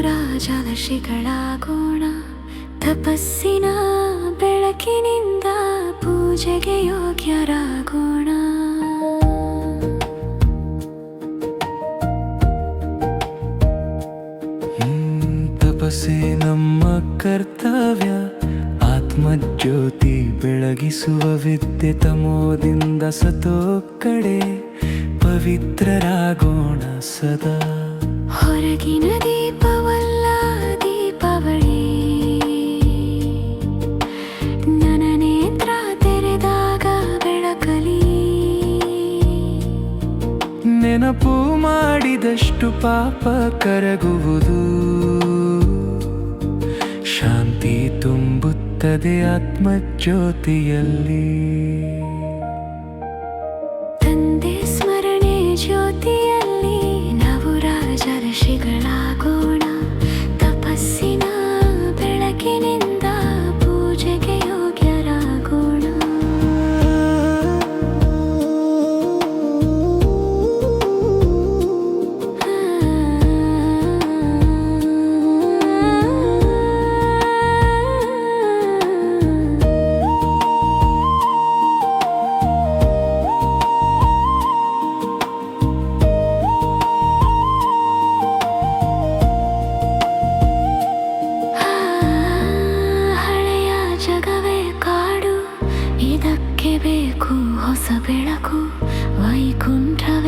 ರಾಜಲಶಿಗಳಾಗೋಣ ತಪಸ್ಸಿನ ಬೆಳಕಿನಿಂದ ಪೂಜೆಗೆ ಯೋಗ್ಯರಾಗೋಣ. ತಪಸ್ಸೇ ನಮ್ಮ ಕರ್ತವ್ಯ. ಆತ್ಮಜ್ಯೋತಿ ಬೆಳಗಿಸುವ ವಿದ್ಯೆ ತಮೋದಿಂದ ಸತೋ ಕಡೆ. ಪವಿತ್ರರಾಗೋಣ ಸದಾ. ಹೊರಗಿನ ದೀಪವಲ್ಲ ದೀಪಾವಳಿ. ನನ್ನ ನೇತ್ರ ತೆರೆದಾಗ ಬೆಳಕಲಿ. ನೆನಪು ಮಾಡಿದಷ್ಟು ಪಾಪ ಕರಗುವುದು. ಶಾಂತಿ ತುಂಬುತ್ತದೆ ಆತ್ಮಜ್ಯೋತಿಯಲ್ಲಿ. ತಂದೆ ಸ್ಮರಣೆ ಜ್ಯೋತಿಯಲ್ಲಿ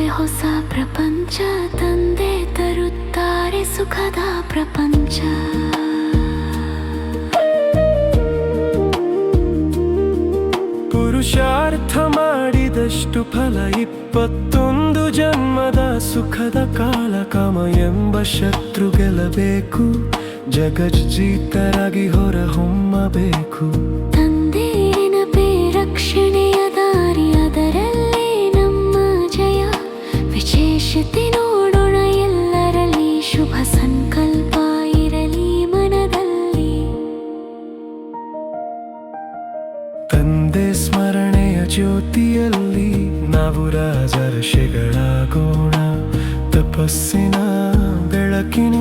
ಹೊಸ ಪ್ರಪಂಚ ತಂದೆ ತರುತ್ತಾರೆ ಸುಖದ ಪ್ರಪಂಚ. ಪುರುಷಾರ್ಥ ಮಾಡಿದಷ್ಟು ಫಲ ಇಪ್ಪತ್ತೊಂದು ಜನ್ಮದ ಸುಖದ ಕಾಲ ಕಾಮ ಎಂಬ ಶತ್ರು ಗೆಲ್ಲಬೇಕು. ಜಗಜ್ಜೀತರಾಗಿ ಹೊರ ಹೊಮ್ಮಬೇಕು. ತಂದೆ ನಾವು ರಾಜ ಋಷಿಗಳಾಗೋಣ ತಪಸ್ಸಿನ ಬೆಳಕಿನ